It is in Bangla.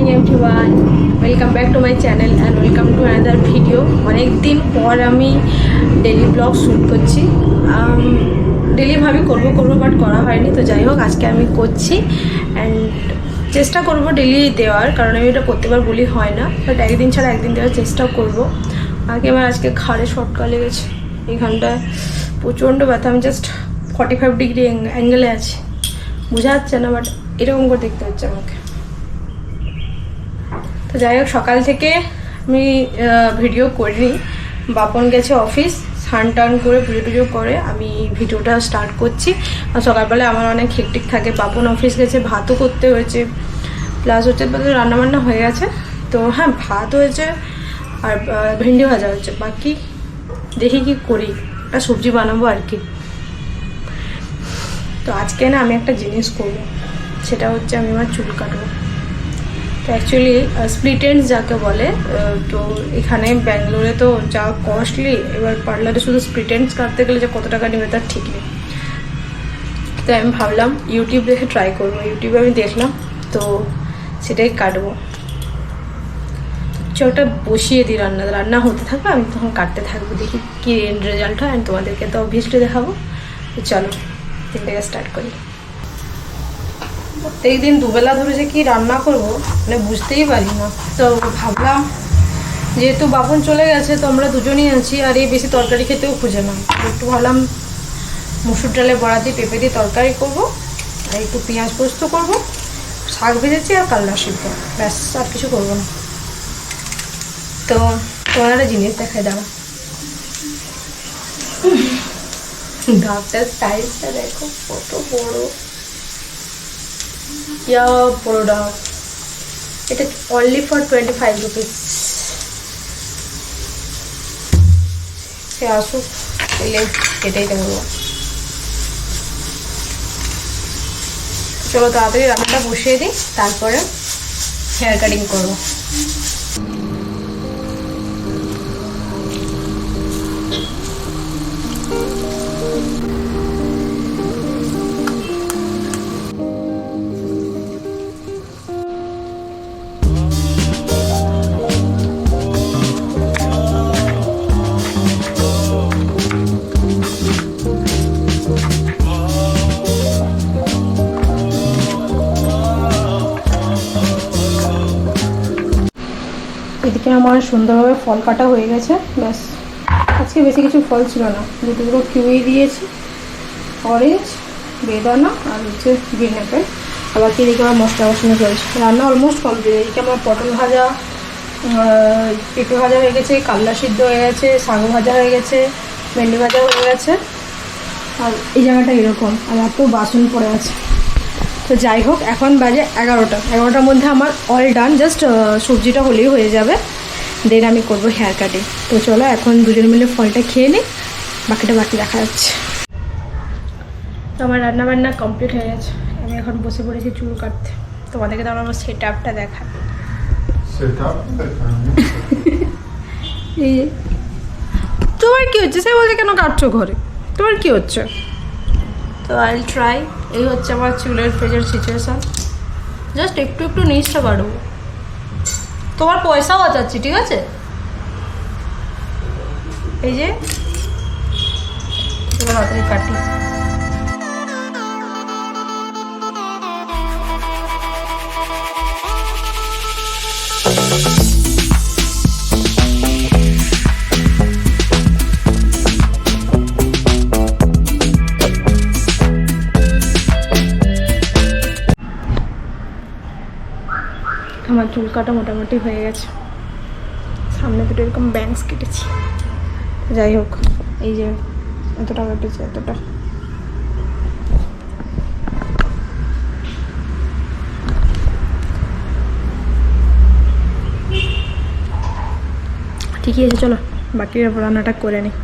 Morning every one welcome back to my channel and welcome to another video অনেক দিন পর আমি ডেলি ব্লগ শ্যুট করছি। ডেলি ভাবি করব করব বাট করা হয়নি। তো যাই হোক, আজকে আমি করছি। অ্যান্ড চেষ্টা করব ডেলি দেওয়ার, কারণ আমি এটা প্রত্যেকবার বলি হয় না। বাট একদিন ছাড়া একদিন দেওয়ার চেষ্টাও করব। আগে আমার আজকে ঘাড়ে শর্টকা লেগেছে। এই এইখানটায় প্রচণ্ড ব্যথা। আমি জাস্ট ফর্টি ফাইভ ডিগ্রি অ্যাঙ্গেলে আছি। বোঝা যাচ্ছে না বাট এরকম করে দেখতে হচ্ছে আমাকে। তো যাই হোক, সকাল থেকে আমি ভিডিও করিনি। বাপন গেছে অফিস স্নান টান করে, পুজো টুজো করে আমি ভিডিওটা স্টার্ট করছি। আর সকালবেলায় আমার অনেক হেকটিক থাকে। বাপন অফিস গেছে, ভাতও করতে হয়েছে। প্লাস হচ্ছে রান্নাবান্না হয়ে গেছে। তো হ্যাঁ ভাত হয়েছে আর ভেন্ডি ভাজা হচ্ছে বাকি দেখি কি করি। একটা সবজি বানাবো আর কি। তো আজকে না আমি একটা জিনিস করব। সেটা হচ্ছে আমি আমার চুল কাটবো। অ্যাকচুয়ালি স্প্লিটেন্স যাকে বলে তো এখানে ব্যাঙ্গালোরে তো যা কস্টলি এবার পার্লারে শুধু স্প্লিটেন্স কাটতে গেলে যে কত টাকা নেবে তার ঠিক নেই। তো আমি ভাবলাম ইউটিউব দেখে ট্রাই করব। ইউটিউবে আমি দেখলাম, তো সেটাই কাটবো। চলটা বসিয়ে দিই রান্না। রান্না হতে থাকবে, আমি তখন কাটতে থাকব। দেখি কী এন্ড রেজাল্ট হয়, আমি তোমাদেরকে তো অবভিয়াসলি দেখাবো। তো চলো তিন থেকে স্টার্ট করি। প্রত্যেক দিন দুবেলা ধরে যে কি রান্না করব মানে বুঝতেই পারি না। তো ভাবলাম, যেহেতু বাপন চলে গেছে, তো আমরা দুজনেই আছি, আর এই বেশি তরকারি খেতেও খুঁজে না। একটু ভাবলাম, মুসুর ডালে বড়া দিয়ে পেঁপে দিয়ে তরকারি করব, আর একটু পেঁয়াজ পোস্ত করব, শাক ভেজেছি আর কাল্লা সিদ্ধ। ব্যাস, আর কিছু করব না। তো তোমার জিনিস দেখায় দাও। ডাবটার সাইজটা দেখো, কত বড়। ইয়া প্রোডাক্ট এটা only for twenty five rupees সে আসুক, এলে কেটেই দেবো চলো তাড়াতাড়ি রান্নাটা বসিয়ে দিই, তারপরে হেয়ার কাটিং করব। এদিকে আমার সুন্দরভাবে ফল কাটা হয়ে গেছে, ব্যাস। আজকে বেশি কিছু ফল ছিল না। দুটো দুটো কিউই দিয়েছি, অরেঞ্জ, বেদানা আর হচ্ছে গ্রিন অ্যাপেল। আবার কি এদিকে আমার মশলা বসানো চলছে। রান্না অলমোস্ট কমপ্লিট এদিকে আমার পটল ভাজা পেঁপে ভাজা হয়ে গেছে কাল্লা সিদ্ধ হয়ে গেছে, শাক ভাজা হয়ে গেছে, ভেন্ডি ভাজা হয়ে গেছে। আর এই জায়গাটা এরকম। আর এত বাসন পড়ে আছে। তো যাই হোক এখন বাজে এগারোটা। এগারোটার মধ্যে আমার অল ডান জাস্ট সবজিটা হলেই হয়ে যাবে। দেন আমি করব হেয়ার কাটিং তো চলো এখন দুজন মিলে ফলটা খেয়ে নিই বাকিটা বাকি দেখা যাচ্ছে। তো আমার রান্না বান্না কমপ্লিট হয়ে গেছে। আমি এখন বসে পড়েছি চুল কাটতে। তোমাদেরকে তো আমার সেট আপটা দেখা এই তোমার কি হচ্ছে? সে বলছে কেন কাটছো ঘরে? তোমার কি হচ্ছে? তো আই ট্রাই এই হচ্ছে আমার চুলের ফেজের সিচুয়েশান জাস্ট একটু একটু নিচটা বাড়বো। তোমার পয়সা বাঁচাচ্ছি ঠিক আছে? এই যে, তোমার হাতে কাটি আমার চুল কাটা মোটামুটি হয়ে গেছে। সামনে দুটো এরকম ব্যাংকস কেটেছি। যাই হোক, এই যে এতটা কেটেছে, এতটা। ঠিকই আছে, চলো বাকি রান্নাটা করে নিই